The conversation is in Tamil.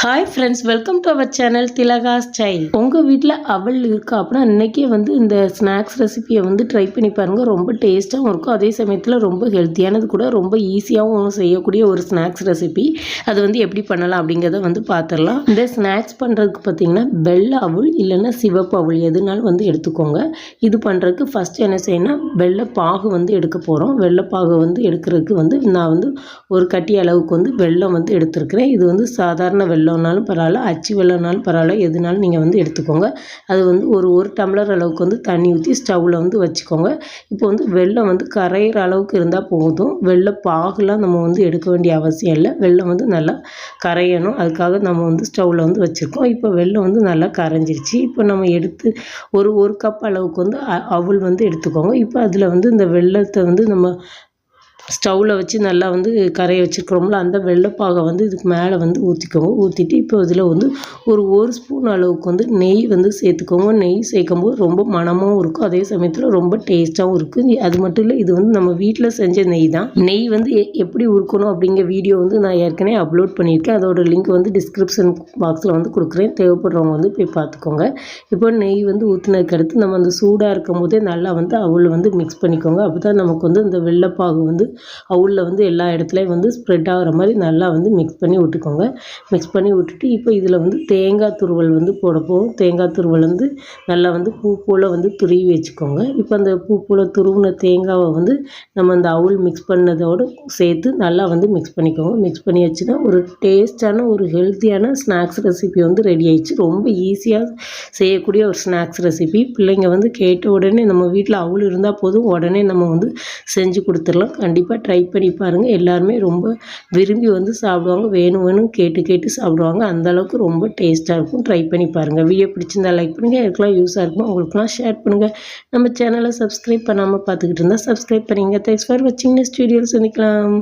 Hi friends welcome to our channel Thilaka style உங்கள் வீட்டில் அவள் இருக்கா அப்படின்னா இன்றைக்கே வந்து இந்த ஸ்நாக்ஸ் ரெசிபியை வந்து ட்ரை பண்ணி பாருங்கள் ரொம்ப டேஸ்ட்டாகவும் இருக்கும். அதே சமயத்தில் ரொம்ப ஹெல்த்தியானது கூட ரொம்ப ஈஸியாகவும் செய்யக்கூடிய ஒரு ஸ்நாக்ஸ் ரெசிபி அது வந்து எப்படி பண்ணலாம் அப்படிங்கிறத வந்து பார்த்துடலாம் இந்த ஸ்நாக்ஸ் பண்ணுறதுக்கு பார்த்தீங்கன்னா வெள்ளை அவள் இல்லைன்னா சிவப்பு அவள் எதுனாலும் வந்து எடுத்துக்கோங்க. இது பண்ணுறதுக்கு ஃபஸ்ட்டு என்ன செய்யணும்னா வெள்ளை பாகு வந்து எடுக்க போகிறோம் வெள்ளை பாகு வந்து எடுக்கிறதுக்கு வந்து நான் வந்து ஒரு கட்டி அளவுக்கு வந்து வெல்லம் வந்து எடுத்துருக்கிறேன். இது வந்து சாதாரண வெள்ளம் வெள்ளம்னாலும் பரவாயில்ல அச்சு வெள்ளம்னாலும் பரவாயில்ல எதுனாலும் நீங்கள் வந்து எடுத்துக்கோங்க. அது வந்து ஒரு ஒரு டம்ளர் அளவுக்கு வந்து தண்ணி ஊற்றி ஸ்டவ்வில் வந்து வச்சுக்கோங்க. இப்போ வந்து வெள்ளம் வந்து கரையிற அளவுக்கு இருந்தால் போதும். வெள்ளை பாகுலாம் நம்ம வந்து எடுக்க வேண்டிய அவசியம் இல்லை. வெள்ளம் வந்து நல்லா கரையணும். அதுக்காக நம்ம வந்து ஸ்டவ்வில் வந்து வச்சுருக்கோம். இப்போ வெள்ளம் வந்து நல்லா கரைஞ்சிருச்சு. இப்போ நம்ம எடுத்து ஒரு ஒரு கப் அளவுக்கு வந்து அவல் வந்து எடுத்துக்கோங்க. இப்போ அதில் வந்து இந்த வெள்ளத்தை வந்து நம்ம ஸ்டவ்வில் வச்சு நல்லா வந்து கரைய வச்சுருக்குறோம்ல அந்த வெள்ளைப்பாகை வந்து இதுக்கு மேலே வந்து ஊற்றிக்கோங்க ஊற்றிட்டு இப்போ இதில் வந்து ஒரு ஒரு ஸ்பூன் அளவுக்கு வந்து நெய் வந்து சேர்த்துக்கோங்க. நெய் சேர்க்கும் போது ரொம்ப மனமாகவும் இருக்கும். அதே சமயத்தில் ரொம்ப டேஸ்ட்டாகவும் இருக்குது அது மட்டும் இல்லை இது வந்து நம்ம வீட்டில் செஞ்ச நெய் தான். நெய் வந்து எப்படி உருக்கணும் அப்படிங்கிற வீடியோ வந்து நான் ஏற்கனவே அப்லோட் பண்ணியிருக்கேன். அதோட லிங்க் வந்து டிஸ்கிரிப்ஷன் பாக்ஸில் வந்து கொடுக்குறேன். தேவைப்படுறவங்க வந்து போய் பார்த்துக்கோங்க. இப்போ நெய் வந்து ஊற்றினதுக்கு அடுத்து நம்ம அந்த சூடாக இருக்கும் போதே நல்லா வந்து அவள் வந்து மிக்ஸ் பண்ணிக்கோங்க. அப்போ தான் நமக்கு வந்து இந்த வெள்ளைப்பாகு வந்து அவுளில் வந்து எல்லா இடத்துலையும் வந்து ஸ்ப்ரெட் ஆகிற மாதிரி நல்லா வந்து மிக்ஸ் பண்ணி விட்டுக்கோங்க. மிக்ஸ் பண்ணி விட்டுட்டு இப்போ இதில் வந்து தேங்காய் துருவல் வந்து போட போகும் தேங்காய் துருவல் வந்து நல்லா வந்து பூ போல் வந்து துருவி வச்சுக்கோங்க. இப்போ அந்த பூ போல் துருவின தேங்காவை வந்து நம்ம அந்த அவுள் மிக்ஸ் பண்ணதோடு சேர்த்து நல்லா வந்து மிக்ஸ் பண்ணிக்கோங்க. மிக்ஸ் பண்ணி வச்சுன்னா ஒரு டேஸ்டான ஒரு ஹெல்த்தியான ஸ்நாக்ஸ் ரெசிபி வந்து ரெடி ஆயிடுச்சு. ரொம்ப ஈஸியாக செய்யக்கூடிய ஒரு ஸ்நாக்ஸ் ரெசிபி பிள்ளைங்க வந்து கேட்ட உடனே நம்ம வீட்டில் அவுள் இருந்தால் போதும். உடனே நம்ம வந்து செஞ்சு கொடுத்துடலாம். கண்டிப்பாக கண்டிப்பாக ட்ரை பண்ணி பாருங்கள் எல்லாருமே ரொம்ப விரும்பி வந்து சாப்பிடுவாங்க. வேணும் வேணும் கேட்டு கேட்டு சாப்பிடுவாங்க. அந்தளவுக்கு ரொம்ப டேஸ்ட்டாக இருக்கும். ட்ரை பண்ணி பாருங்கள் வீடியோ பிடிச்சிருந்தா லைக் பண்ணுங்கள் எனக்குலாம் யூஸாக இருக்கும் உங்களுக்குலாம் ஷேர் பண்ணுங்கள் நம்ம சேனலை சப்ஸ்கிரைப் பண்ணாமல் பார்த்துக்கிட்டு இருந்தால் சப்ஸ்கிரைப் பண்ணிங்க தேங்க்ஸ் ஃபார் வாட்சிங் நெக்ஸ்ட் வீடியோவில் சந்திக்கலாம்.